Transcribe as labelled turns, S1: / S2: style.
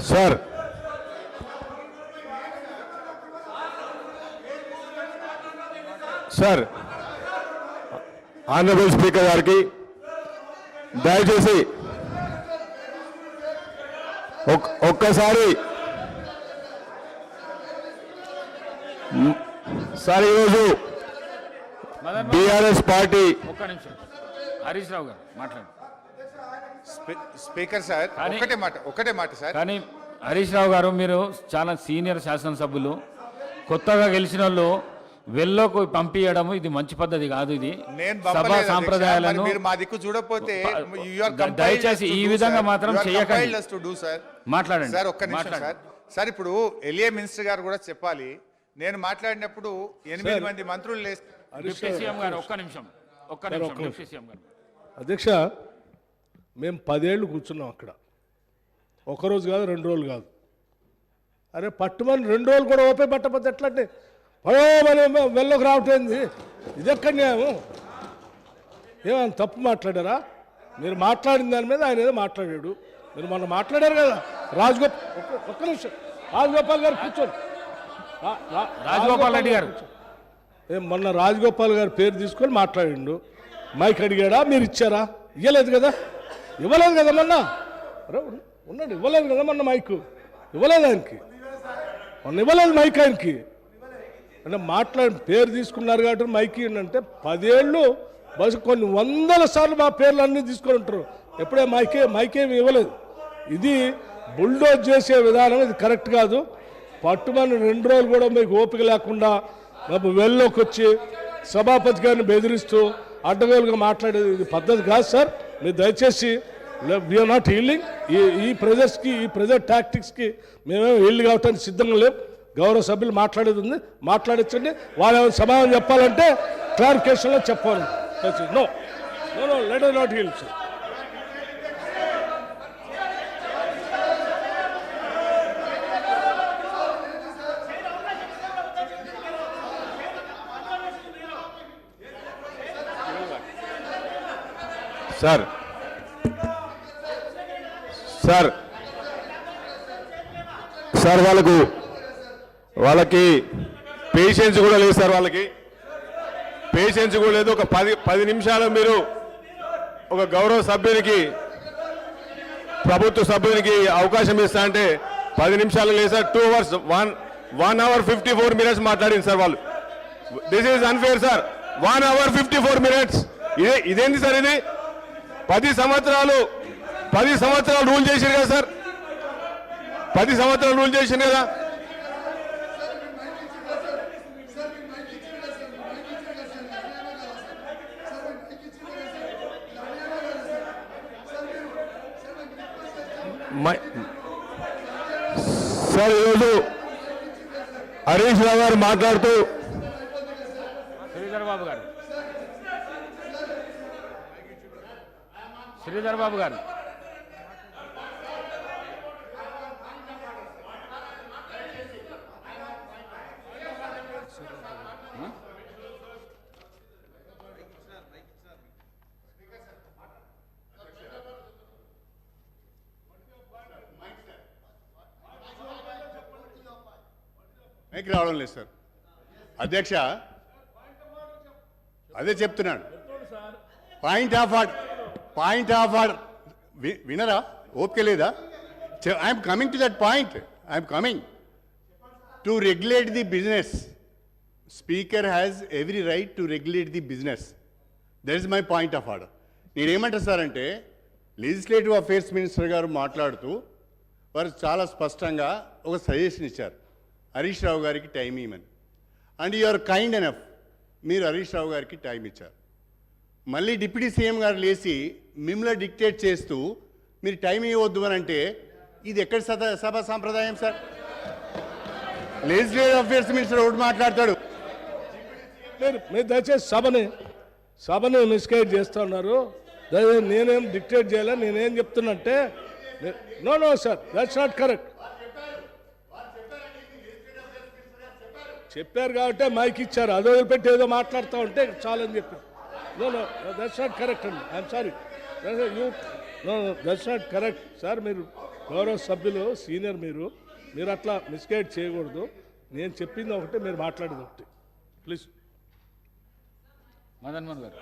S1: Sir. Sir honourable speaker గారికి దయచేసి ఒక్- ఒక్కసారి సార్ ఈరోజు బీఆర్ఎస్ పార్టీ
S2: ఒక్క నిమిషం. హరీష్ రావు గారు మాట్లాడండి.
S3: స్పీ- స్పీకర్ సార్ ఒకటే మాట ఒకటే మాట సార్.
S2: కానీ హరీష్ రావు గారు మీరు చాలా సీనియర్ శాసనసభ్యులు. కొత్తగా గెలిచిన వాళ్ళు వెళ్ళకు పంపించడం ఇది మంచి పద్ధతి కాదు ఇది.
S3: నేను
S2: సభా. సాంప్రదాయాలను
S3: మా దిక్కు చూడకపోతే
S2: దయచేసి ఈ విధంగా. మాత్రం చేయకండి. మాట్లాడండి
S3: సార్ ఒక్క నిమిషం. సార్ సార్ ఇప్పుడు ఎలియా మినిస్టర్ గారు కూడా చెప్పాలి. నేను మాట్లాడినప్పుడు ఎనిమిది మంది మంత్రులు
S2: గారు ఒక్క నిమిషం ఒక్క నిమిషం
S4: అధ్యక్ష మేము పదేళ్ళు కూర్చున్నాం అక్కడ. ఒక రోజు కాదు రెండు రోజులు కాదు. అరే పట్టుమని రెండు రోజులు కూడా ఓపే పట్టకపోతే ఎట్లా అంటే పడవమని వెళ్ళకు రావటేంది ఇది ఎక్కడ న్యాయము? ఏమైనా తప్పు మాట్లాడారా? మీరు మాట్లాడిన దాని మీద ఆయన ఏదో మాట్లాడాడు. మీరు మొన్న మాట్లాడారు కదా రాజగోపాల్ ఒక్క- నిమిషం. రాజగోపాల్ గారు కూర్చోండి.
S2: రాజగోపాల్ రెడ్డి గారు.
S4: ఏ మొన్న రాజగోపాల్ గారి పేరు తీసుకొని మాట్లాడిండు. మైక్ అడిగాడా? మీరు ఇచ్చారా? ఇవ్వలేదు కదా? ఇవ్వలేదు కదా మొన్న? ఉన్నాడు ఇవ్వలేదు కదా మొన్న మైక్ ఇవ్వలేదు ఆయనకి. మొన్న ఇవ్వలేదు మైక్ ఆయనకి. అంటే మాట్లాడి పేరు తీసుకున్నారు కాబట్టి మైక్ అంటే పదేళ్ళు బస్సు కొన్ని వందల సార్లు మా పేర్లు అన్నీ తీసుకొని ఉంటారు. ఎప్పుడే మైకే మైకేమి ఇవ్వలేదు. ఇది బుల్డోజ్ చేసే విధానం ఇది కరెక్ట్ కాదు. పట్టుమని రెండు రోజులు కూడా మీకు ఓపిక లేకుండా మాకు వెళ్ళలోకి వచ్చి సభాపతి గారిని బెదిరిస్తూ అడ్డగోలుగా మాట్లాడేది ఇది పద్ధతి కాదు సార్. మీరు దయచేసి వీఆర్ నాట్ హీల్డింగ్ ఈ ఈ ప్రెజర్స్కి ఈ ప్రెజర్ టాక్టిక్స్కి మేమేమో హీల్డ్ కావటానికి సిద్ధంగా లేవు గౌరవ సభ్యులు మాట్లాడేది ఉంది. మాట్లాడించండి వాళ్ళు ఏమైనా సమాధానం చెప్పాలంటే క్లారిఫికేషన్లో చెప్పాలి. No no no let not healed sir
S1: sir. Sir. Sir వాళ్ళకు వాళ్ళకి పేషెన్స్ కూడా లేదు సార్ వాళ్ళకి. పేషెన్స్ కూడా లేదు. ఒక పది పది నిమిషాలు మీరు ఒక గౌరవ సభ్యునికి ప్రభుత్వ సభ్యునికి అవకాశం ఇస్తా అంటే పది నిమిషాలు లేదు sir. Two hours one one hour fifty four minutes మాట్లాడింది సార్ వాళ్ళు. This is unfair sir one hour fifty four minutes ఇదే ఇదేంటి సార్ ఇది? పది సంవత్సరాలు పది సంవత్సరాలు రూల్ చేశారు కదా సార్? పది సంవత్సరాలు రూల్ చేశారు కదా? మై- సార్ ఈరోజు హరీష్ రావు గారు మాట్లాడుతూ
S2: శ్రీధర్ బాబు గారు శ్రీధర్ బాబు గారు.
S5: మైక్ రావడం లేదు సార్. అధ్యక్ష అదే చెప్తున్నాడు. Point of order point of order వినరా? ఓపిక లేదా? I'm coming to that point. I'm coming. To regulate the business. Speaker has every right to regulate the business. That is my point of order. నేనేమంటా sir అంటే legislative affairs minister గారు మాట్లాడుతూ వారు చాలా స్పష్టంగా ఒక సజెషన్ ఇచ్చారు. హరీష్ రావు గారికి టైం ఇవ్వమని. And you are kind enough మీరు హరీష్ రావు గారికి టైం ఇచ్చారు. మళ్ళీ డిప్యూటీ సీఎం గారు లేచి మిమ్మల్ని డిక్టేట్ చేస్తూ మీరు టైం ఇవ్వద్దు అని అంటే ఇది ఎక్కడ సభ సభ సాంప్రదాయం సార్? లెజిస్లేటివ్ అఫేర్స్ మినిస్టర్ ఒకటి మాట్లాడతాడు.
S4: మీరు మీరు దయచేసి సభని సభని మిస్గైడ్ చేస్తున్నారు దయచేసి నేనేం డిక్టేట్ చేయాలి? నేనేం చెప్తున్నంటే no no sir that's not correct. చెప్పారు కాబట్టి మైక్ ఇచ్చారు. అదో పెట్టి ఏదో మాట్లాడుతూ ఉంటే చాలని చెప్పారు. No no that's not correct అండి I'm sorry you know that's not correct sir మీరు గౌరవ సభ్యులు సీనియర్ మీరు. మీరు అట్లా మిస్గైడ్ చేయకూడదు. నేను చెప్పింది ఒకటి మీరు మాట్లాడేది ఒకటి. ప్లీజ్
S2: మదన్ మోహన్ గారు.